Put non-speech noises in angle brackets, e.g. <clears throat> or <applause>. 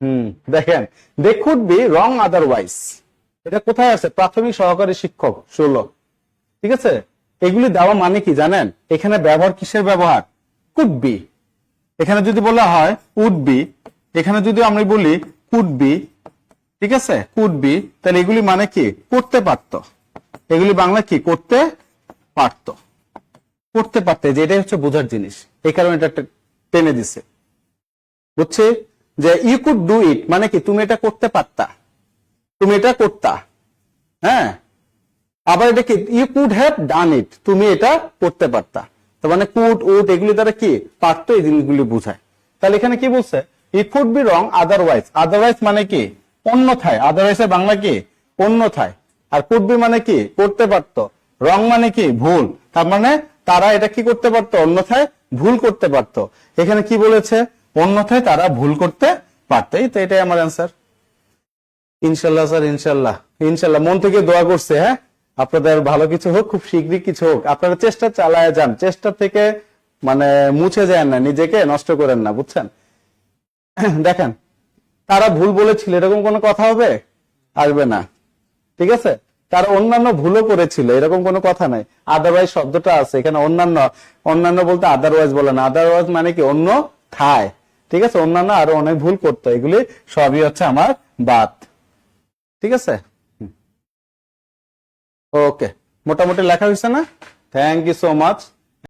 হুম, দেখেন they could be wrong otherwise এটা কোথায় আছে? প্রাথমিক সহকারী শিক্ষক, ষোলো। ঠিক আছে? এগুলি দেওয়া মানে কি জানেন? এখানে ব্যবহার কিসের ব্যবহার? কুড বি এখানে যদি বলা হয় উড বি এখানে যদি আমরা বলি কুড বি ঠিক আছে? কুড বি তাহলে এগুলি মানে কি? করতে পারতো। এগুলি বাংলা কি? করতে পারতো। করতে পারতে। যে এটাই হচ্ছে বোঝার জিনিস। এই কারণে এটা টেনে দিছে। বুঝছে? যে ইউ কুড ডু ইট মানে কি, তুমি এটা করতে পারতা। তুমি এটা করতা। হ্যাঁ? আবার এটা কি you could have done it তুমি এটা করতে পারতা। তার মানে কুড উড এগুলি দ্বারা কি, পারতো এই জিনিসগুলি বোঝায়। তাহলে এখানে কি বলছে? It could be wrong otherwise otherwise মানে কি, অন্যথায়। আদারওয়াইজ বাংলা কি, অন্যথায়। আর কুড বি মানে কি, করতে পারতো। রং মানে কি, ভুল। তার মানে তারা এটা কি করতে পারতো, অন্যথায় ভুল করতে পারতো। এখানে কি বলেছে? অন্যথায় তারা ভুল করতে পারতো। এই তো এটাই আমার অ্যান্সার ইনশাল্লাহ স্যার, ইনশাল্লাহ। ইনশাল্লাহ, মন থেকে দোয়া করছে হ্যাঁ? আপনাদের ভালো কিছু হোক, খুব শীঘ্রই কিছু হোক। আপনারা চেষ্টা চালায় যান, চেষ্টা থেকে মানে মুছে যায় না, নিজেকে নষ্ট করেন না, বুঝছেন? <clears throat> দেখেন, তারা ভুল বলেছিল, এরকম কোনো কথা হবে? আসবে না। ঠিক আছে? তার অন্যান্য ভুলও করেছিল, এরকম কোনো কথা নাই। আদারওয়াইজ শব্দটা আছে, এখানে অন্যান্য অন্যান্য বলতে আদারওয়াইজ বলে না। আদারওয়াইজ মানে কি? অন্য থায় ঠিক আছে? অন্যান্য আরও অনেক ভুল করতো। এগুলি সবই হচ্ছে আমার বাদ। ঠিক আছে? ওকে। মোটামুটি লেখা হয়েছে না? Thank you so much